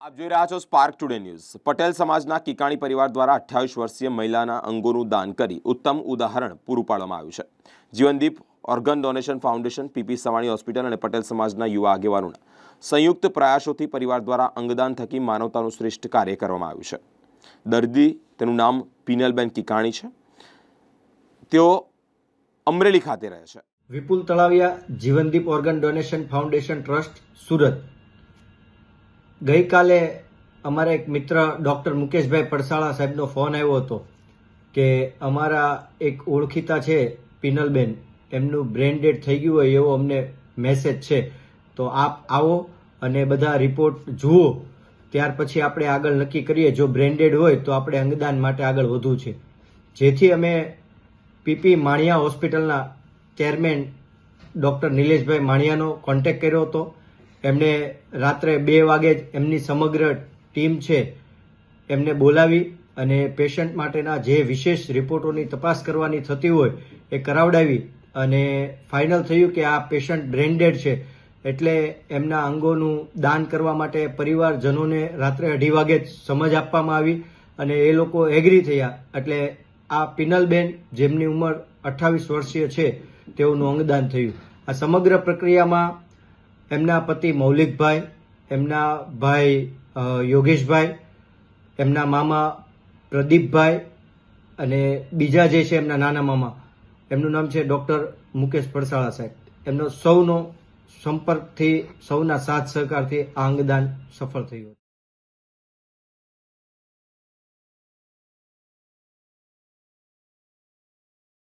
આપ જોઈ રહ્યા છો સ્પાર્ક ટુડે ન્યૂઝ પટેલ સમાજના કિકાણી પરિવાર દ્વારા અઠ્યાવીસ વર્ષીય મહિલાના અંગોનું દાન કરી ઉત્તમ ઉદાહરણ પૂરું પાડવામાં આવ્યું છે. Jeevandeep organ donation foundation P P Savani hospital અને પટેલ સમાજના યુવા આગેવાનોના સંયુક્ત પ્રયાસોથી પરિવાર દ્વારા અંગદાન થકી માનવતાનું શ્રેષ્ઠ કાર્ય કરવામાં આવ્યું છે. દર્દી, તેનું નામ પિનલબેન કિકાણી છે. તેઓ અમરેલી ખાતે રહે છે. Vipul Talaviya, Jeevandeep organ donation foundation trust, Surat. ગઈકાલે અમારા એક મિત્ર ડૉક્ટર મુકેશભાઈ પડસાળા સાહેબનો ફોન આવ્યો હતો કે અમારા એક ઓળખીતા છે પિનલબેન. એમનું બ્રેન ડેડ થઈ ગયું હોય એવો અમને મેસેજ છે. તો આપ આવો અને બધા રિપોર્ટ જુઓ. ત્યાર પછી આપણે આગળ નક્કી કરીએ. જો બ્રેન્ડેડ હોય તો આપણે અંગદાન માટે આગળ વધવું છે. જેથી અમે પીપી માણિયા હોસ્પિટલના ચેરમેન ડૉક્ટર નિલેશભાઈ માણિયાનો કોન્ટેક્ટ કર્યો હતો. એમણે રાત્રે બે વાગે જ એમની સમગ્ર ટીમ છે એમને બોલાવી અને પેશન્ટ માટેના જે વિશેષ રિપોર્ટોની તપાસ કરવાની થતી હોય એ કરાવડાવી અને ફાઇનલ થયું કે આ પેશન્ટ બ્રેન્ડેડ છે. એટલે એમના અંગોનું દાન કરવા માટે પરિવારજનોને રાત્રે અઢી વાગે જ સમજ આપવામાં આવી અને એ લોકો એગ્રી થયા. એટલે આ પિનલબેન, જેમની ઉંમર અઠ્ઠાવીસ વર્ષીય છે, તેઓનું અંગદાન થયું. આ સમગ્ર પ્રક્રિયામાં એમના પતિ મૌલિકભાઈ, એમના ભાઈ યોગેશભાઈ, એમના મામા પ્રદીપભાઈ અને બીજા જે છે એમના નાના મામા, એમનું નામ છે ડૉક્ટર મુકેશ પડસાળા સાહેબ. એમનો સૌનો સંપર્કથી, સૌના સાથ સહકારથી આ અંગદાન સફળ થયું